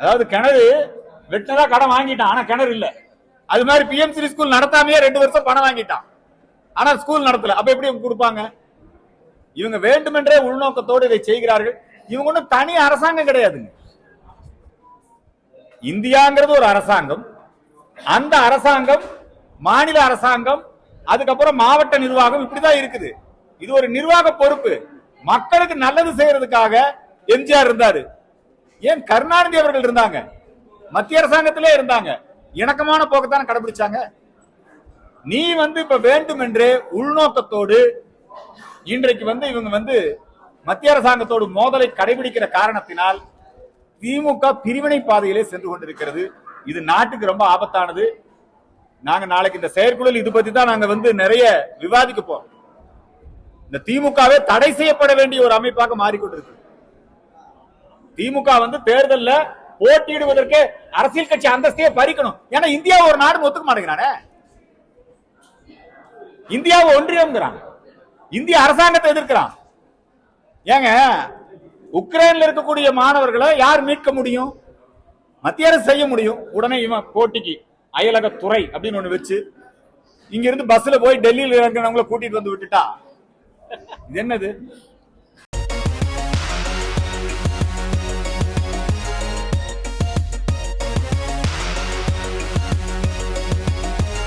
அதாவது கிணறு வெட்டினதா கடன் வாங்கிட்டான். ஆனா கிணறு இல்ல. அது மாதிரி பிஎம்சி ஸ்கூல் நடத்தாமையே ரெண்டு வருஷம் பணம் வாங்கிட்டான். ஆனா ஸ்கூல் நடத்தல. அப்ப எப்படி இவங்க கொடுப்பாங்க? இவங்க வேண்டுமென்றே உள்நோக்கத்தோடு இதை செய்கிறார்கள். இவங்க ஒன்றும் தனி அரசாங்கம் கிடையாதுங்க. இந்தியாங்கிறது ஒரு அரசாங்கம். அந்த அரசாங்கம் மாநில அரசாங்கம் அதுக்கப்புறம் மாவட்ட நிர்வாகம் இப்படிதான் இருக்குது. இது ஒரு நிர்வாக பொறுப்பு. மக்களுக்கு நல்லது செய்யறதுக்காக எம்ஜிஆர் இருந்தாரு. ஏன் கருணாநிதி அவர்கள் இருந்தாங்க? மத்திய அரசாங்கத்திலே இருந்தாங்க. இணக்கமான போக்கத்தான கடைபிடிச்சாங்க நீ வந்து இப்ப வேண்டுமென்றே உள்நோக்கத்தோடு இன்றைக்கு வந்து இவங்க வந்து மத்திய அரசாங்கத்தோடு மோதலை கடைபிடிக்கிற காரணத்தினால் திமுக பிரிவினை பாதையிலே சென்று கொண்டிருக்கிறது. இது நாட்டுக்கு ரொம்ப ஆபத்தானது. நாங்க நாளைக்கு இந்த செயற்குழல் இது பத்தி தான் நாங்க வந்து நிறைய விவாதிக்க போறோம் இந்த திமுகவே தடை செய்யப்பட வேண்டிய ஒரு அமைப்பாக மாறிக்கொண்டிருக்கு. திமுக வந்து தேர்தல்ல போட்டியிடுவதற்கு அரசியல் கட்சி அந்தஸ்தையே பறிக்கணும். ஏன்னா இந்தியா ஒரு நாடு ஒத்துக்க மாட்டேங்கிறானே. இந்தியாவை ஒன்றியம்ங்கிறான். இந்திய அரசாங்கத்தை எதிர்க்கிறான். ஏங்க உக்ரைன்ல இருக்கக்கூடிய மாணவர்களை யார் மீட்க முடியும்? மத்திய அரசு செய்ய முடியும். உடனே இவன் போட்டிக்கு அயலக துறை அப்படின்னு ஒண்ணு வச்சு இங்க இருந்து பஸ்ல போய் டெல்லியில இருக்கிறவங்களை கூட்டிட்டு வந்து விட்டுட்டா. இது என்னது?